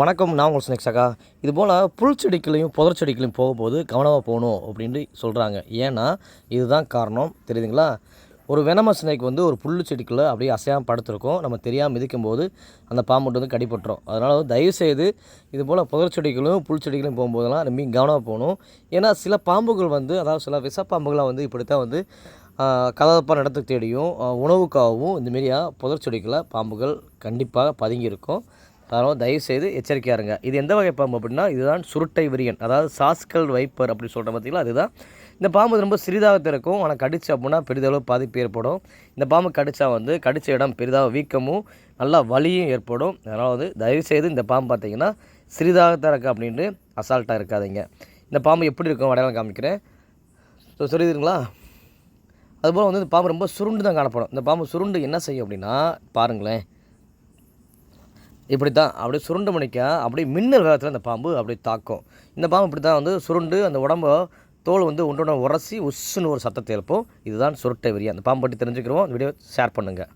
வணக்கம் நான் உங்கள் ஸ்னேக் சகா. இது போல் புல் செடிகளையும் புதர் செடிகளையும் போகும்போது கவனமாக போகணும் அப்படின்ட்டு சொல்கிறாங்க ஏன்னா இதுதான் காரணம். தெரியுதுங்களா? ஒரு வெனம ஸ்னேக் வந்து ஒரு புல் செடிக்குள்ளே அப்படியே அசையாமல் படுத்திருக்கோம். நம்ம தெரியாமல் மிதிக்கும் போது அந்த பாம்பு வந்து கடிபட்டுரும். அதனால் வந்து தயவுசெய்து இது போல் புதர் செடிகளும் புல் செடிகளும் போகும்போதெல்லாம் ரொம்ப கவனமாக போகணும். ஏன்னா சில பாம்புகள் வந்து அதாவது சில விஷப்பாம்புகள்லாம் வந்து இப்படித்தான் வந்து கதப்பான இடத்துக்கு தேடியும் உணவுக்காகவும் இந்தமாரியாக புதர் செடிக்குள்ள பாம்புகள் கண்டிப்பாக பதுங்கியிருக்கும் அதனால் தயவுசெய்து எச்சரிக்கையாக இருங்க. இது எந்த வகை பாம்பு அப்படின்னா இதுதான் சுருட்டை விரியன். அதாவது சாஸ்கல் வைப்பர் அப்படி சொல்கிற பார்த்தீங்களா அதுதான். இந்த பாம்பு ரொம்ப சிறிதாக இருக்கும். ஆனால் கடிச்சு அப்படின்னா பெரிதளவு பாதிப்பு ஏற்படும். இந்த பாம்பு கடிச்சா வந்து கடிச்ச இடம் பெரிதாக வீக்கமும் நல்லா வலியும் ஏற்படும். அதனால் வந்து தயவுசெய்து இந்த பாம்பு பார்த்தீங்கன்னா சிறிதாக தான் இருக்குது அப்படின்ட்டு அசால்ட்டாக இருக்காதீங்க. இந்த பாம்பு எப்படி இருக்கும்? அடையாளம் காமிக்கிறேன். ஸோ சொல்லிடுங்களா அதுபோல் வந்து இந்த பாம்பு ரொம்ப சுருண்டு தான் காணப்படும். இந்த பாம்பு சுருண்டு என்ன செய்யும் அப்படின்னா பாருங்களேன். இப்படி தான் அப்படியே சுருண்டு மணிக்கா அப்படியே மின்னல் வேகத்தில் அந்த பாம்பு அப்படியே தாக்கும். இந்த பாம்பு இப்படி தான் வந்து சுருண்டு அந்த உடம்பை தோல் வந்து ஒன்றோட உரசி உஸ்ஸுன்னு ஒரு சத்தத்தை எழுப்பும். இதுதான் சுருட்டை விரி அந்த பாம்பு பற்றி தெரிஞ்சுக்கிறோம் இந்த வீடியோ ஷேர் பண்ணுங்கள்